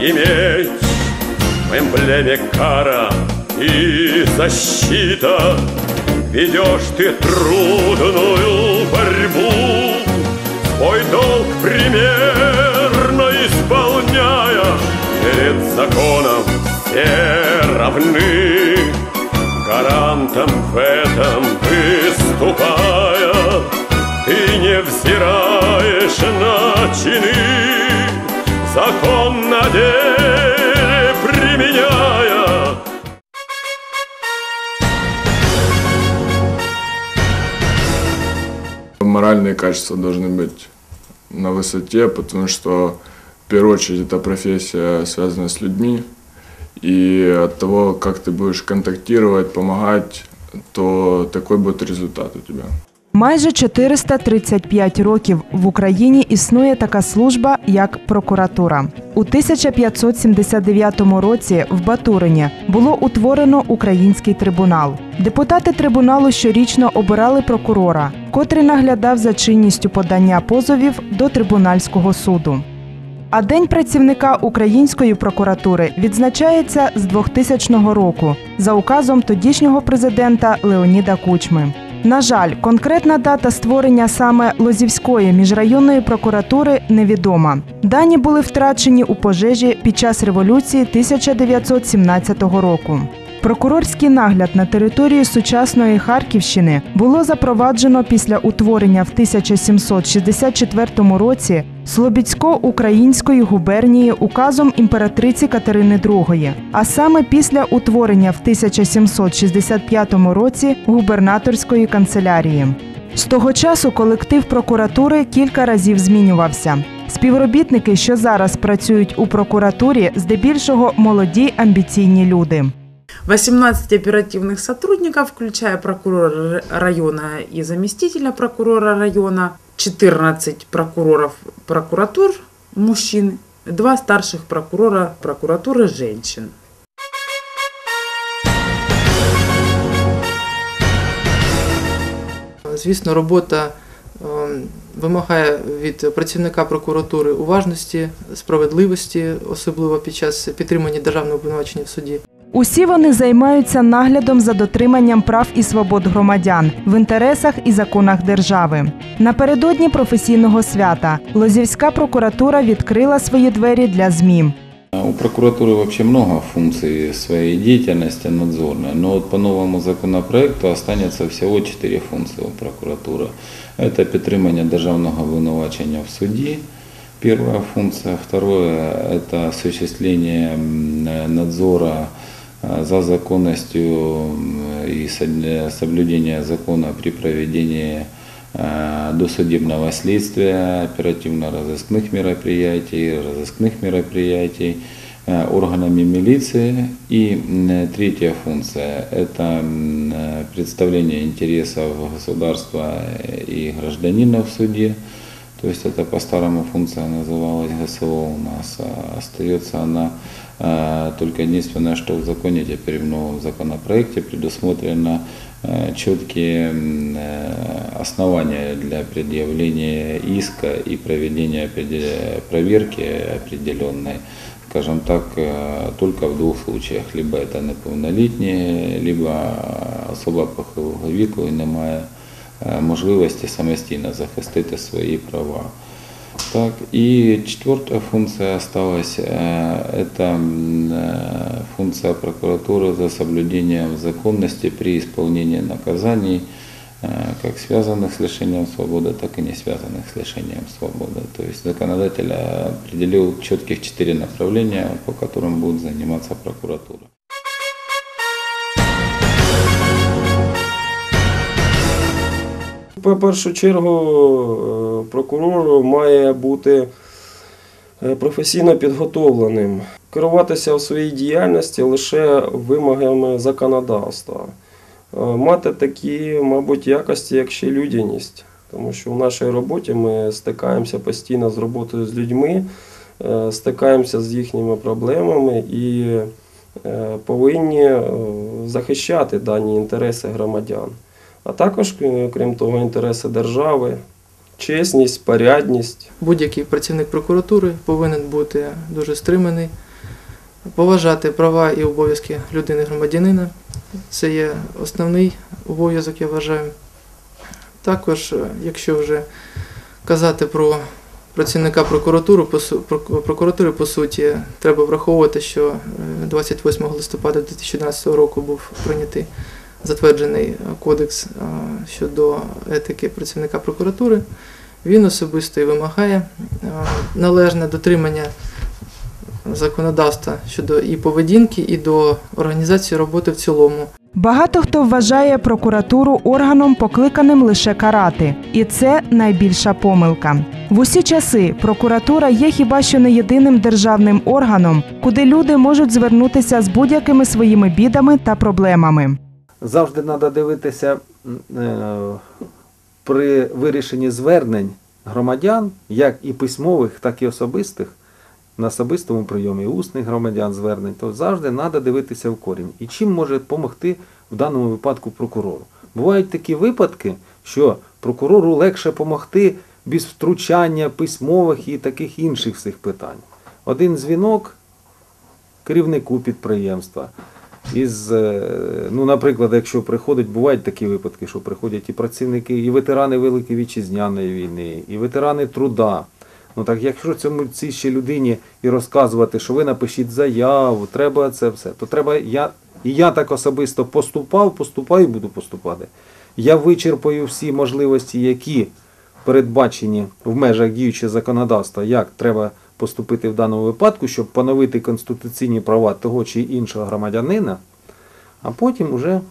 и меч В эмблеме кара и защита. Ведешь ты трудную борьбу Свой долг примерно исполняя. Перед законом все равны Гарантом в этом выступая. Ты не взираешь на чины Закон на деле применяя Моральные качества должны быть на высоте, потому что в первую очередь эта профессия связана с людьми. И от того, как ты будешь контактировать, помогать, то такой будет результат у тебя. Майже 435 років в Україні існує така служба, як прокуратура. У 1579 році в Батурині було утворено український трибунал. Депутати трибуналу щорічно обирали прокурора, котрий наглядав за чинністю подання позовів до трибунальського суду. А День працівника української прокуратури відзначається з 2000 року за указом тодішнього президента Леоніда Кучми. На жаль, конкретна дата створення саме Лозівської міжрайонної прокуратури невідома. Дані були втрачені у пожежі під час революції 1917 року. Прокурорський нагляд на території сучасної Харківщини було запроваджено після утворення в 1764 році Слобідсько-української губернії указом імператриці Катерини II, а саме після утворення в 1765 році губернаторської канцелярії. З того часу колектив прокуратури кілька разів змінювався. Співробітники, що зараз працюють у прокуратурі, здебільшого молоді амбіційні люди. 18 оперативных сотрудников, включая прокурора района и заместителя прокурора района, 14 прокуроров прокуратур мужчин, два старших прокурора прокуратуры женщин. Звісно, робота е, вимагає від працівника прокуратури уважності, справедливості, особливо під час підтримання державного обвинувачення в суді. Усі вони займаються наглядом за дотриманням прав і свобод громадян в інтересах і законах держави. Напередодні професійного свята Лозівська прокуратура відкрила свої двері для ЗМІ. У прокуратуры вообще много функций своей деятельности надзорной, но вот по новому законопроекту останется всего четыре функции у прокуратуры. Это підтримання державного обвинувачення в суді, первая функция. Второе – это осуществление м, надзора э, за законностью и со- соблюдения закона при проведении э, досудебного следствия, оперативно-розыскных мероприятий, розыскных мероприятий э, органами милиции. И третья функция – это э, представление интересов государства и гражданина в суде. То есть это по-старому функция называлась ГСО у нас. а Остается она э, только единственное, что в законе теперь в новом законопроекте предусмотрено э, четкие м, э, основания для предъявления иска и проведения определя- проверки определенной, скажем так, э, только в двух случаях. Либо это неповнолітні, либо особа похилого віку і немає е, можливості самостійно захистити свої права. Так, и четвертая функция осталась, э, это э, функция прокуратуры за соблюдением законности при исполнении наказаний, э, как связанных с лишением свободы, так и не связанных с лишением свободы. То есть законодатель определил четких четыре направления, по которым будет заниматься прокуратура. По першу чергу е, прокурор має бути е, професійно підготовленим, керуватися в своїй діяльності лише вимогами законодавства, Е, мати такі, мабуть, якості, як ще людяність. Тому що в нашій роботі ми стикаємося постійно з роботою з людьми, стикаємося з їхніми проблемами і повинні захищати дані інтереси громадян а також, е, крім того, інтереси держави, чесність, порядність. Будь-який працівник прокуратури повинен бути дуже стриманий, поважати права і обов'язки людини громадянина. Це є основний обов'язок, я вважаю. Також, е, якщо вже казати про працівника прокуратури, прокуратури, по суті, треба враховувати, що е, 28 листопада 2011 року був прийнятий затверджений е, кодекс е, щодо етики працівника прокуратури. Він особисто і вимагає е, належне дотримання законодавства щодо і поведінки, і до організації роботи в цілому. Багато хто вважає прокуратуру органом, покликаним лише карати, і це найбільша помилка. В усі часи прокуратура є хіба що не єдиним державним органом, куди люди можуть звернутися з будь-якими своїми бідами та проблемами. Завжди треба дивитися е, при вирішенні звернень громадян, як і письмових, так і особистих, на особистому прийомі усних громадян звернень, то завжди треба дивитися в корінь. І чим може допомогти в даному випадку прокурору? Бувають такі випадки, що прокурору легше допомогти без втручання письмових і таких інших всіх питань. Один дзвінок керівнику підприємства. Із, е, ну, наприклад, якщо приходять, бувають такі випадки, що приходять і працівники, і ветерани Великої Вітчизняної війни, і ветерани труда. Ну так якщо цьому цій ще людині і розказувати, що ви напишіть заяву, треба це все, то треба я. І я так особисто поступав, поступаю і буду поступати. Я вичерпаю всі можливості, які передбачені в межах діючого законодавства, як треба поступити в даному випадку, щоб поновити конституційні права того чи іншого громадянина, а потім уже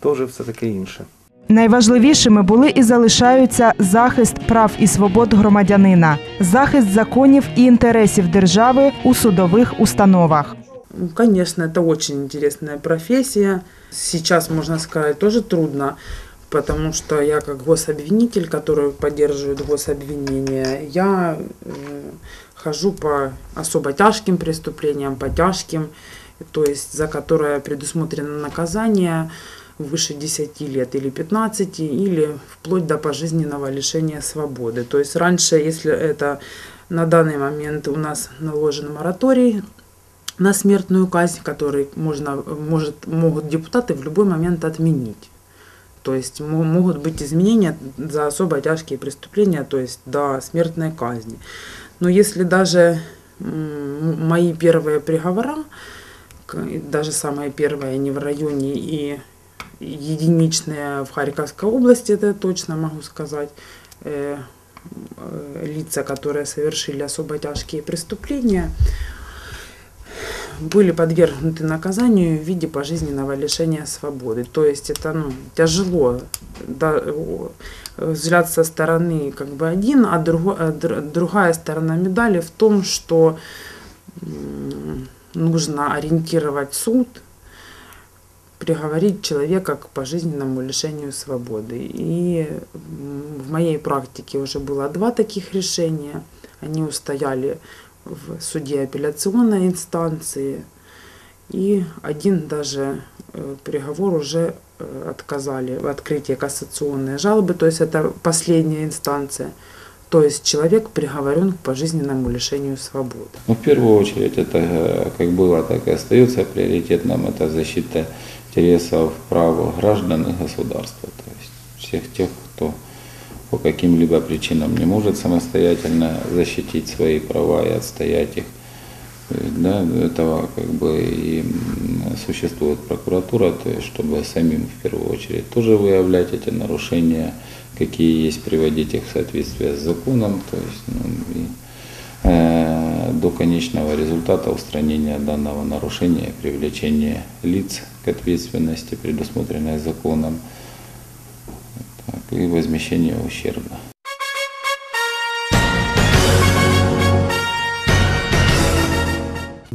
то вже все таке інше. Найважливішими були і залишаються захист прав і свобод громадянина, захист законів і інтересів держави у судових установах. Ну, Конечно, это очень интересная профессия. Сейчас, можно сказать, тоже трудно, потому что я как гособвинитель, который поддерживает гособвинение, я э, хожу по особо тяжким преступлениям, по тяжким, то есть за которое предусмотрено наказание выше 10 лет или 15, или вплоть до пожизненного лишения свободы. То есть раньше, если это на данный момент у нас наложен мораторий на смертную казнь, который можно, может, могут депутаты в любой момент отменить. То есть мо- могут быть изменения за особо тяжкие преступления, то есть до смертной казни. Но если даже мои первые приговора, даже самые первые не в районе и единичные в Харьковской области, это точно могу сказать, э, э, лица, которые совершили особо тяжкие преступления, были подвергнуты наказанию в виде пожизненного лишения свободы. То есть это ну, тяжело. Да, взгляд со стороны как бы один, а друго- др- другая сторона медали в том, что нужно ориентировать суд, приговорить человека к пожизненному лишению свободы. И в моей практике уже было два таких решения. Они устояли в суде апелляционной инстанции. И один даже э, приговор уже э, отказали в открытии кассационной жалобы, то есть это последняя инстанция. То есть человек приговорен к пожизненному лишению свободы. Ну, в первую очередь, это э, как было, так и остается приоритетным, это защита интересов прав граждан и государства, то есть всех тех, кто по каким-либо причинам не может самостоятельно защитить свои права и отстоять их. Да, для этого как бы и существует прокуратура, то есть чтобы самим в первую очередь тоже выявлять эти нарушения, какие есть, приводить их в соответствие с законом, то есть ну, и, э, до конечного результата устранения данного нарушения, привлечения лиц к ответственности, предусмотренной законом, так, и возмещения ущерба.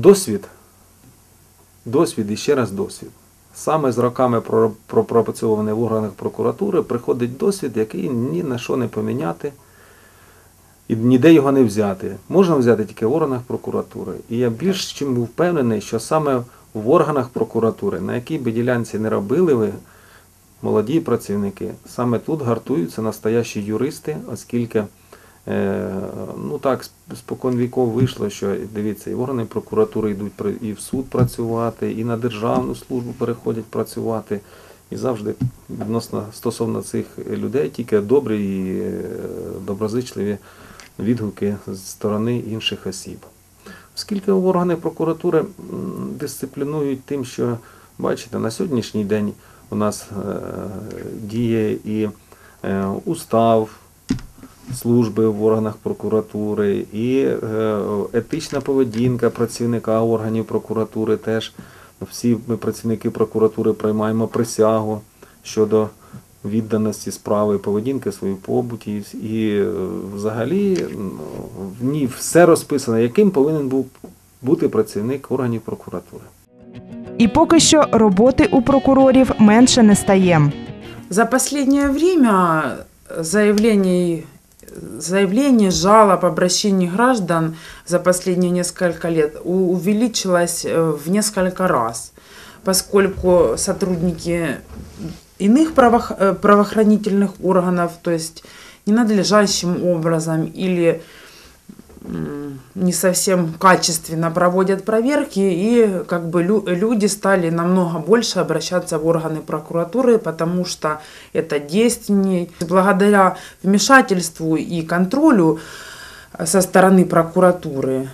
Досвід. Досвід і ще раз досвід. Саме з роками про- пропрацьований в органах прокуратури приходить досвід, який ні на що не поміняти і ніде його не взяти. Можна взяти тільки в органах прокуратури. І я більш чим впевнений, що саме в органах прокуратури, на якій би ділянці не робили ви, молоді працівники, саме тут гартуються настоящі юристи, оскільки Ну так, сп- спокон віков вийшло, що дивіться, і органи прокуратури йдуть і в суд працювати, і на державну службу переходять працювати. І завжди відносно стосовно цих людей тільки добрі і е, доброзичливі відгуки з сторони інших осіб. Оскільки органи прокуратури дисциплінують тим, що бачите, на сьогоднішній день у нас е, діє і е, устав служби в органах прокуратури, і е, етична поведінка працівника органів прокуратури теж. Всі ми працівники прокуратури приймаємо присягу щодо відданості справи, поведінки своїй побуті, і е, взагалі ну, в ній все розписано, яким повинен був бути працівник органів прокуратури. І поки що роботи у прокурорів менше не стає. За последнее время заявлений, заявлений, жалоб, обращений граждан за последние несколько лет увеличилось э, в несколько раз, поскольку сотрудники иных э, правоохранительных органов, то есть ненадлежащим образом или не совсем качественно проводят проверки, и как бы лю- люди стали намного больше обращаться в органы прокуратуры, потому что это действенней. Благодаря вмешательству и контролю э, со стороны прокуратуры,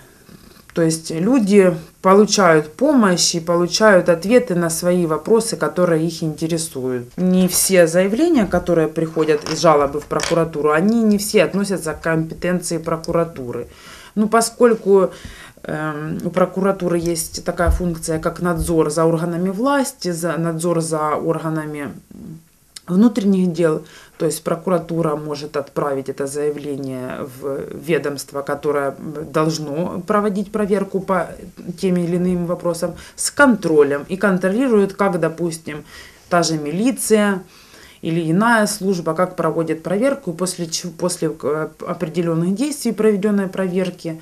то есть люди получают помощь и получают ответы на свои вопросы, которые их интересуют. Не все заявления, которые приходят из жалобы в прокуратуру, они не все относятся к компетенции прокуратуры. Ну, поскольку эм, у прокуратуры есть такая функция, как надзор за органами власти, за надзор за органами внутренних дел, то есть прокуратура может отправить это заявление в ведомство, которое должно проводить проверку по тем или иным вопросам с контролем и контролирует, как, допустим, та же милиция или иная служба, как проводит проверку, после, после э, определенных действий проведенной проверки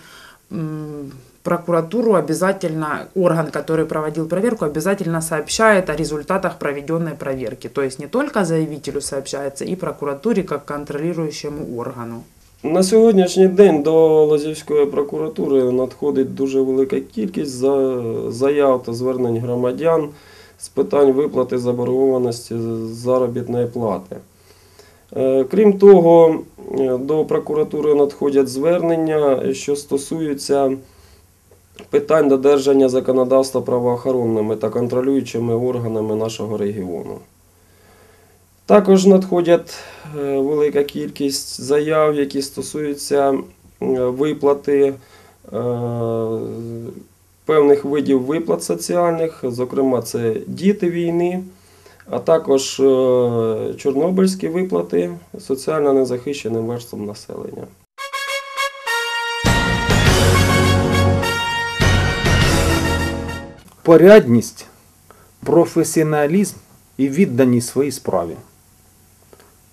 прокуратуру обязательно, орган, который проводил проверку, обязательно сообщает о результатах проведенной проверки. То есть не только заявителю сообщается, и прокуратуре как контролирующему органу. На сьогоднішній день до Лазівської прокуратури надходить дуже велика кількість за- заяв та звернень громадян з питань виплати заборгованості заробітної плати. Е, Крім того, е, до прокуратури надходять звернення, що стосуються питань додержання законодавства правоохоронними та контролюючими органами нашого регіону. Також надходять е, велика кількість заяв, які стосуються виплати е, певних видів виплат соціальних, зокрема, це діти війни, а також е, чорнобильські виплати соціально незахищеним верствам населення. Порядність, професіоналізм і відданість своїй справі.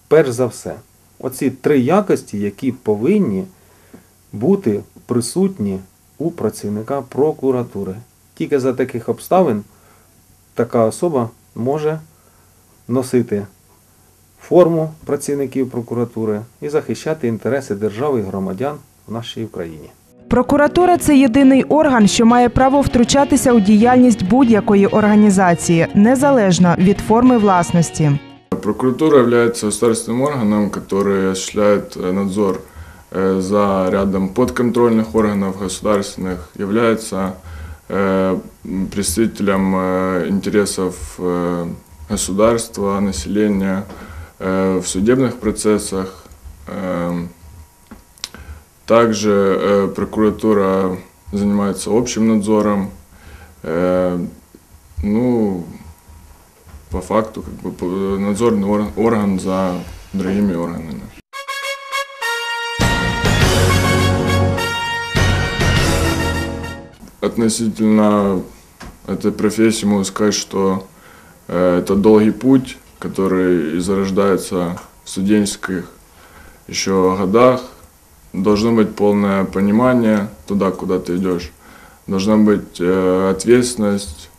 Перш за все, оці три якості, які повинні бути присутні у працівника прокуратури. Тільки за таких обставин така особа може носити форму працівників прокуратури і захищати інтереси держави і громадян в нашій Україні. Прокуратура це єдиний орган, що має право втручатися у діяльність будь-якої організації, незалежно від форми власності. Прокуратура является государственным органом, который осуществляет э, надзор э, за рядом подконтрольных органов государственных, является э, м, представителем э, интересов э, государства, населения э, в судебных процессах. Также э, прокуратура занимается общим надзором. Э, Ну, по факту как бы надзорный орган, орган за другими органами. Относительно этой профессии могу сказать, что э, это долгий путь, который зарождается в студенческих еще годах. Должно быть полное понимание туда, куда ты идешь. Должна быть э, ответственность,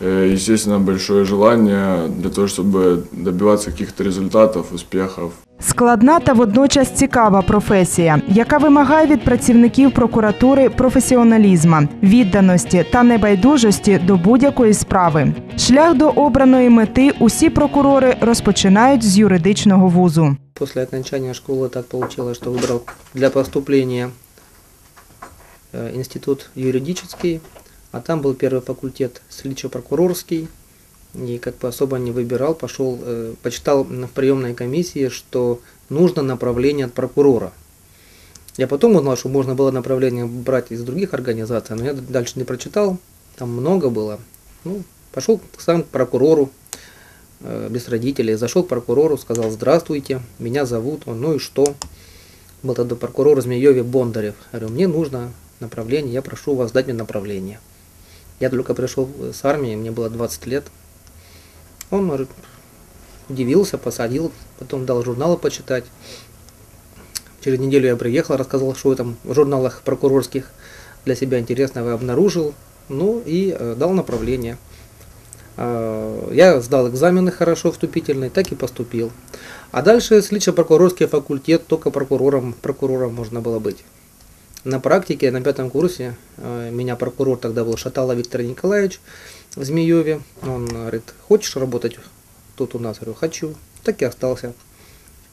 э, естественно, большое желание для того, чтобы добиваться каких-то результатов, успехов. Складна та водночас цікава професія, яка вимагає від працівників прокуратури професіоналізма, відданості та небайдужості до будь-якої справи. Шлях до обраної мети усі прокурори розпочинають з юридичного вузу. После окончания школы так получилось, что выбрал для поступления э, институт юридический, а там был первый факультет следчо-прокурорский, и как бы особо не выбирал, пошел, э, почитал в приемной комиссии, что нужно направление от прокурора. Я потом узнал, что можно было направление брать из других организаций, но я дальше не прочитал, там много было. Ну, пошел сам к прокурору, без родителей. Зашел к прокурору, сказал, здравствуйте, меня зовут, он, ну и что? Был тогда прокурор Змееве Бондарев. Говорю, мне нужно направление, я прошу вас дать мне направление. Я только пришел с армии, мне было 20 лет. Он говорит, удивился, посадил, потом дал журналы почитать. Через неделю я приехал, рассказал, что я там в журналах прокурорских для себя интересного обнаружил. Ну и э, дал направление. А, Я сдал экзамены хорошо вступительные, так и поступил. А дальше следчо-прокурорский факультет, только прокурором, прокурором можно было быть. На практике, на пятом курсе, э, меня прокурор тогда был Шатало Виктор Николаевич в Змееве. Он говорит, хочешь работать тут у нас? Я говорю, хочу. Так и остался.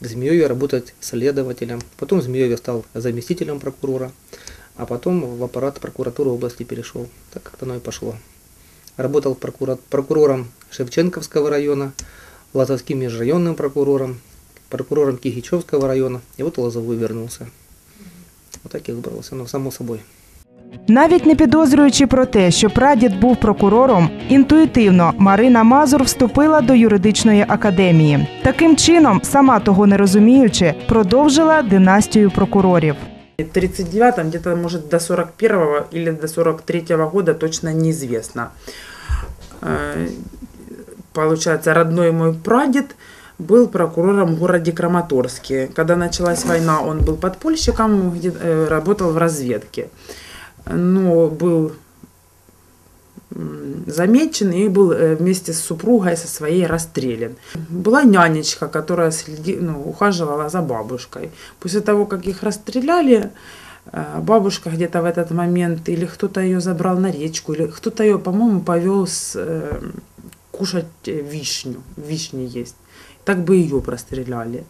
В Змееве работать следователем. Потом в Змееве стал заместителем прокурора. А потом в аппарат прокуратуры области перешел. Так как-то оно и пошло. Работал прокурором Шевченковского района, Лазовским межрайонным прокурором, прокурором Кигичевского района. И вот в Лозовую вернулся. Вот так и выбрался, но само собой. Навіть не підозрюючи про те, що прадід був прокурором, інтуїтивно Марина Мазур вступила до юридичної академії. Таким чином, сама того не розуміючи, продовжила династію прокурорів. В 39-м, где-то, может, до 41-го или до 43-го года точно неизвестно. Э, Получается, родной мой прадед был прокурором в городе Краматорске. Когда началась война, он был подпольщиком, э, работал в разведке. Но был замечен и был э, вместе с супругой со своей расстрелян. Была нянечка, которая следи, ну, ухаживала за бабушкой. После того, как их расстреляли, э, бабушка где-то в этот момент или кто-то ее забрал на речку, или кто-то ее, по-моему, повел с, э, кушать э, вишню. Вишни есть. Так бы ее простреляли.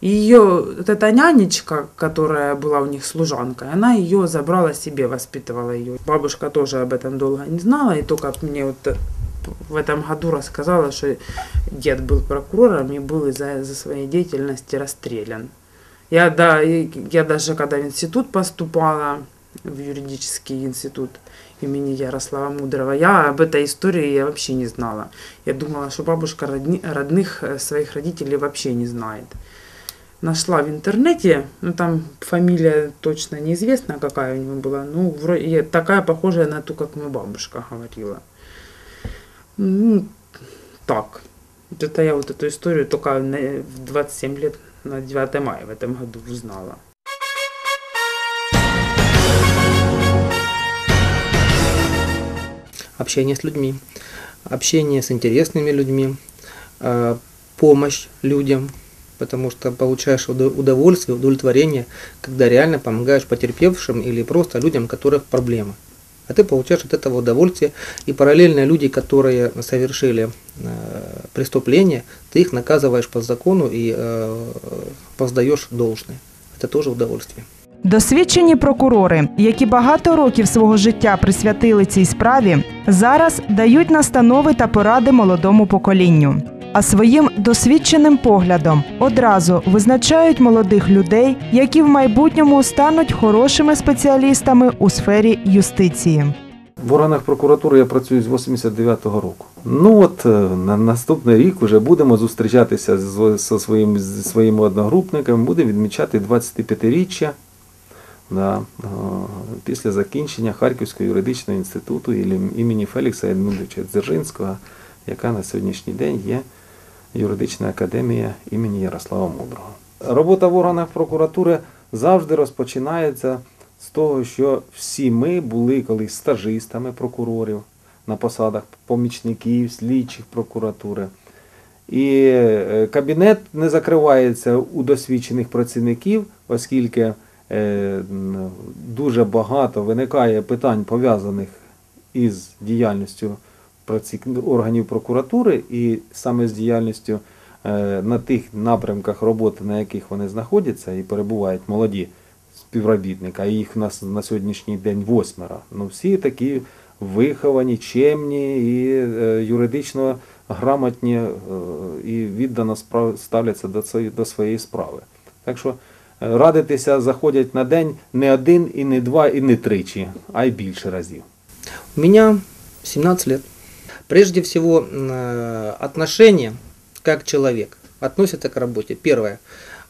И ее, вот эта нянечка, которая была у них служанкой, она ее забрала себе, воспитывала ее. Бабушка тоже об этом долго не знала, и только мне вот э, в этом году рассказала, что дед был прокурором и был из-за за своей деятельности расстрелян. Я, да, я даже когда в институт поступала, в юридический институт имени Ярослава Мудрого, я об этой истории я вообще не знала. Я думала, что бабушка родни- родных э, своих родителей вообще не знает. Нашла в интернете, ну там фамилия точно неизвестна, какая у него была, ну вроде такая похожая на ту, как моя бабушка говорила. Ну, так. Это я вот эту историю только в 27 лет на 9 мая в этом году узнала. общение с людьми, общение с интересными людьми, э, помощь людям, потому что получаешь удо- удовольствие, удовлетворение, когда реально помогаешь потерпевшим или просто людям, у которых проблемы. А ты получаешь от этого удовольствие, и параллельно люди, которые совершили э, преступление, ты их наказываешь по закону и э, воздаешь должное. Это тоже удовольствие. Досвідчені прокурори, які багато років свого життя присвятили цій справі, зараз дають настанови та поради молодому поколінню. А своїм досвідченим поглядом одразу визначають молодих людей, які в майбутньому стануть хорошими спеціалістами у сфері юстиції. В органах прокуратури я працюю з 89-го року. Ну от е, на наступний рік вже будемо зустрічатися з, зі своїми, зі своїми одногрупниками, будемо відмічати 25-річчя да, е, після закінчення Харківського юридичного інституту імені Фелікса Едмундовича Дзержинського, яка на сьогоднішній день є юридична академія імені Ярослава Мудрого. Робота в органах прокуратури завжди розпочинається з того, що всі ми були колись стажистами прокурорів на посадах помічників, слідчих прокуратури. І е, кабінет не закривається у досвідчених працівників, оскільки е, дуже багато виникає питань пов'язаних із діяльністю органів прокуратури і саме з діяльністю е, на тих напрямках роботи, на яких вони знаходяться і перебувають молоді співробітники, а їх у нас на сьогоднішній день восьмеро. Ну всі такі виховані, чемні і е, юридично грамотні е, і віддано ставляться до, своєї справи. Так що радитися заходять на день не один, і не два, і не тричі, а й більше разів. У меня 17 лет. Прежде всего, э, отношение как человек относится к работе. Первое,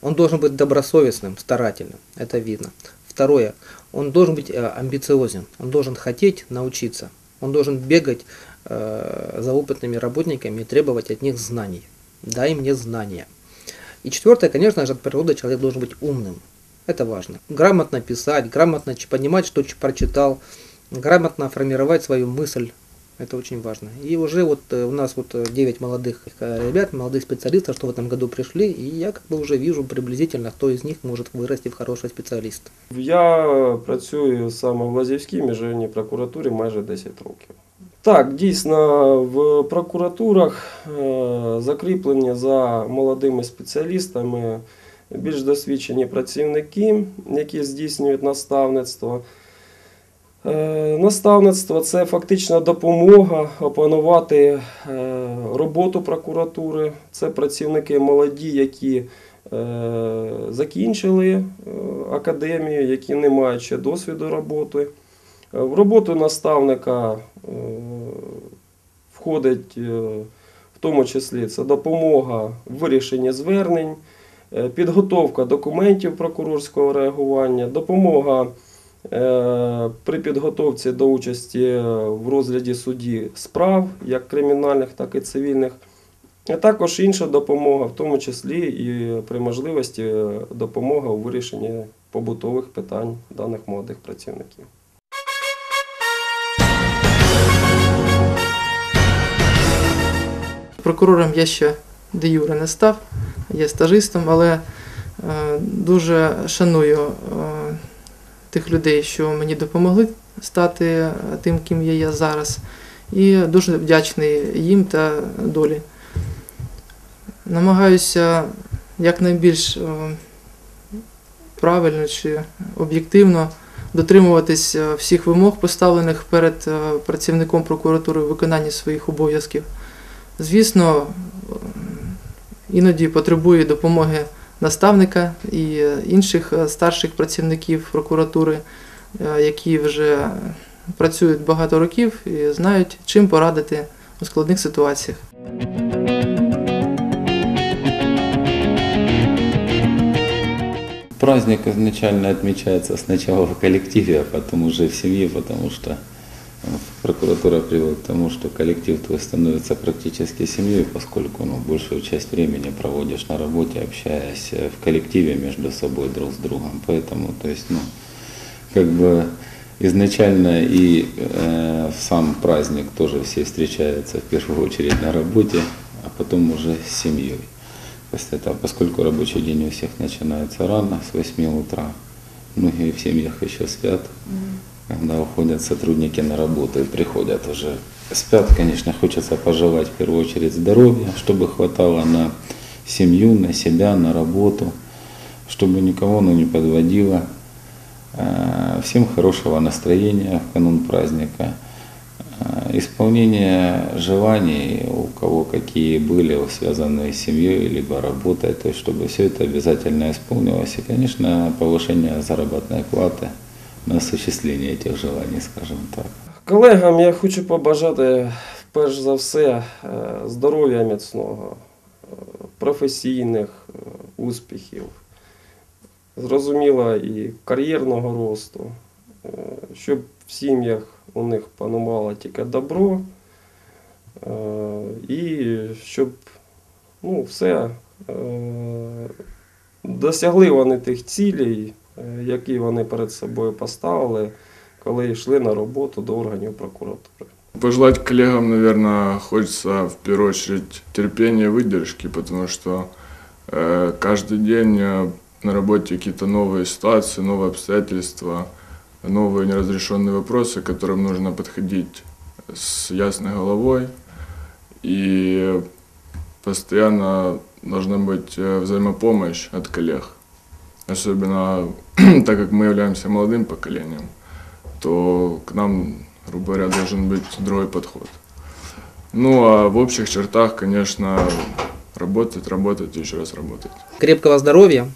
он должен быть добросовестным, старательным, это видно. Второе, он должен быть э, амбициозен, он должен хотеть научиться, он должен бегать э, за опытными работниками и требовать от них знаний. Дай мне знания. И четвертое, конечно же, от природы человек должен быть умным. Это важно. Грамотно писать, грамотно понимать, что прочитал, грамотно формировать свою мысль. Это очень важно. И уже вот э, у нас вот 9 молодых э, ребят, молодых специалистов, что в этом году пришли, и я как бы уже вижу приблизительно, кто из них может вырасти в хорошего специалиста. Я працюю саме в Лазівській міжрайонній прокуратурі майже 10 років. Так, дійсно, в прокуратурах е, закріплені за молодими спеціалістами більш досвідчені працівники, які здійснюють наставництво. Е, Наставництво це фактично допомога опанувати е, роботу прокуратури. Це працівники молоді, які е, закінчили академію, які не мають ще досвіду роботи. В роботу наставника входить в тому числі це допомога в вирішенні звернень, підготовка документів прокурорського реагування, допомога при підготовці до участі в розгляді суді справ, як кримінальних, так і цивільних. А також інша допомога, в тому числі і при можливості е, допомога у вирішенні побутових питань даних молодих працівників. Прокурором я ще де юре не став, є стажистом, але е, дуже шаную е, тих людей, що мені допомогли стати е, тим, ким є я зараз. І дуже вдячний їм та долі. Намагаюся якнайбільш е, правильно чи об'єктивно дотримуватись е, всіх вимог, поставлених перед працівником прокуратури у виконанні своїх обов'язків. Звісно, іноді потребує допомоги наставника і е, інших е, старших працівників прокуратури, е, які вже працюють багато років і знають, чим порадити у складних ситуаціях. Праздник изначально отмечается сначала в коллективе, а потом уже в семье, потому что прокуратура приводит к тому, что коллектив твой становится практически семьей, поскольку ну, большую часть времени проводишь на работе, общаясь э, в коллективе между собой друг с другом. Поэтому, то есть, ну, как бы изначально и э, сам праздник тоже все встречаются в первую очередь на работе, а потом уже с семьей. После этого, поскольку рабочий день у всех начинается рано, с 8 утра, многие в семьях еще спят, когда уходят сотрудники на работу и приходят уже спят, конечно, хочется пожелать в первую очередь здоровья, чтобы хватало на семью, на себя, на работу, чтобы никого ну, не подводило. Э, Всем хорошего настроения в канун праздника. Э, Исполнение желаний, у кого какие были, связанные с семьей, либо работой, то есть чтобы все это обязательно исполнилось. И, конечно, повышение заработной платы на осуществление этих желаний, скажем так. Колегам я хочу побажати перш за все е, здоров'я міцного, е, професійних успіхів, зрозуміло, і кар'єрного росту, е, щоб в сім'ях у них панувало тільки добро, е, і щоб ну, все е, досягли вони тих цілей, які вони перед собою поставили коли йшли на роботу до органів прокуратури. Пожелать коллегам, наверное, хочется в первую очередь терпения и выдержки, потому что э, каждый день э, на работе какие-то новые ситуации, новые обстоятельства, новые неразрешенные вопросы, к которым нужно подходить с ясной головой. И постоянно должна быть э, взаимопомощь от коллег. Особенно так как мы являемся молодым поколением, то к нам, грубо говоря, должен быть другой подход. Ну а в общих чертах, конечно, работать, работать и еще раз работать. Крепкого здоровья,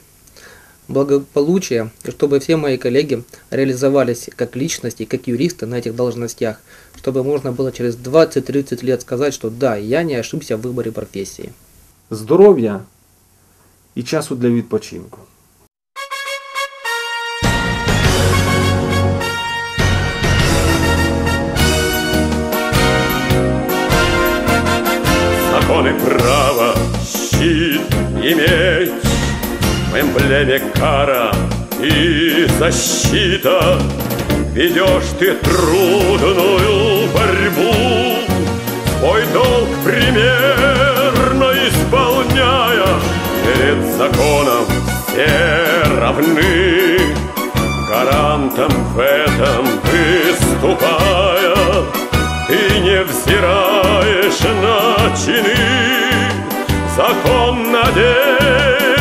благополучия, и чтобы все мои коллеги реализовались как личности, как юристы на этих должностях, чтобы можно было через 20-30 лет сказать, что да, я не ошибся в выборе профессии. Здоров'я і часу для відпочинку. законы право щит иметь. В эмблеме кара и защита. Ведешь ты трудную борьбу. Свой долг примерно исполняя Перед законом все равны. Гарантом в этом выступая Ты не взираешь на чини, закон надежды.